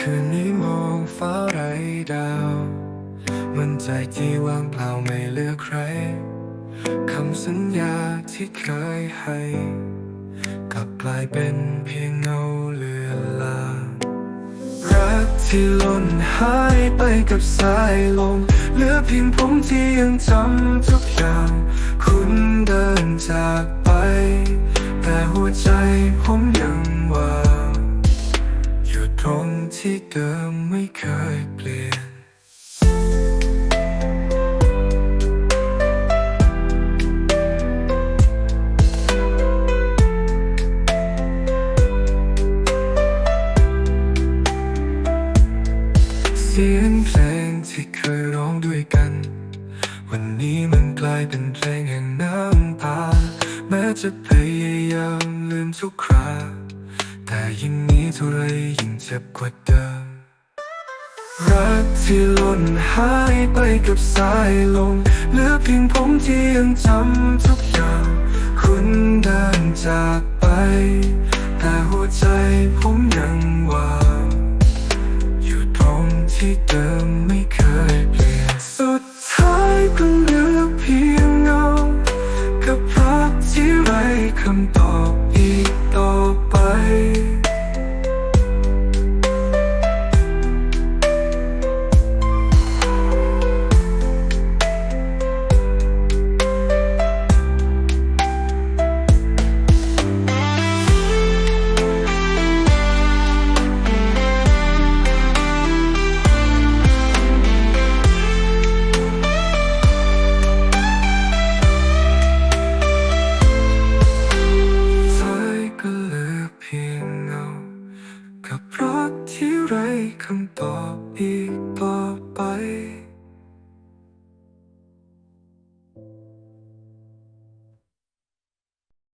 คืนนี้มองฟ้าไรดาว มันใจที่ว่างเปล่าไม่เหลือใคร คำสัญญาที่เคยให้ กลับกลายเป็นเพียงเงาเลือนลางรักที่ล่นหายไปกับสายลม เหลือเพียงผมที่ยังจำทุกอย่าง คุณเดิน ที่เดิมไม่เคยเปลี่ยน เสียงเพลงที่เคยร้องด้วยกัน วันนี้มันกลายเป็นเพลงแห่งน้ำตา แม้จะพยายามลืมทุกครา ยิ่งนี้เท่าไรยิ่งเจ็บกว่าเดิม รักที่หล่นหายไปกับสายลมเหลือเพียงผมที่ยังจำทุกอย่าง คุณเดินจากไป แต่หัวใจผมยังว่างอยู่ตรงที่เดิมไม่เคยเปลี่ยนสุดท้ายก็เหลือเพียงเงากับรักที่ไร้คำตอบ เพียงเงา กับรักที่ไร้คำตอบอีกต่อไป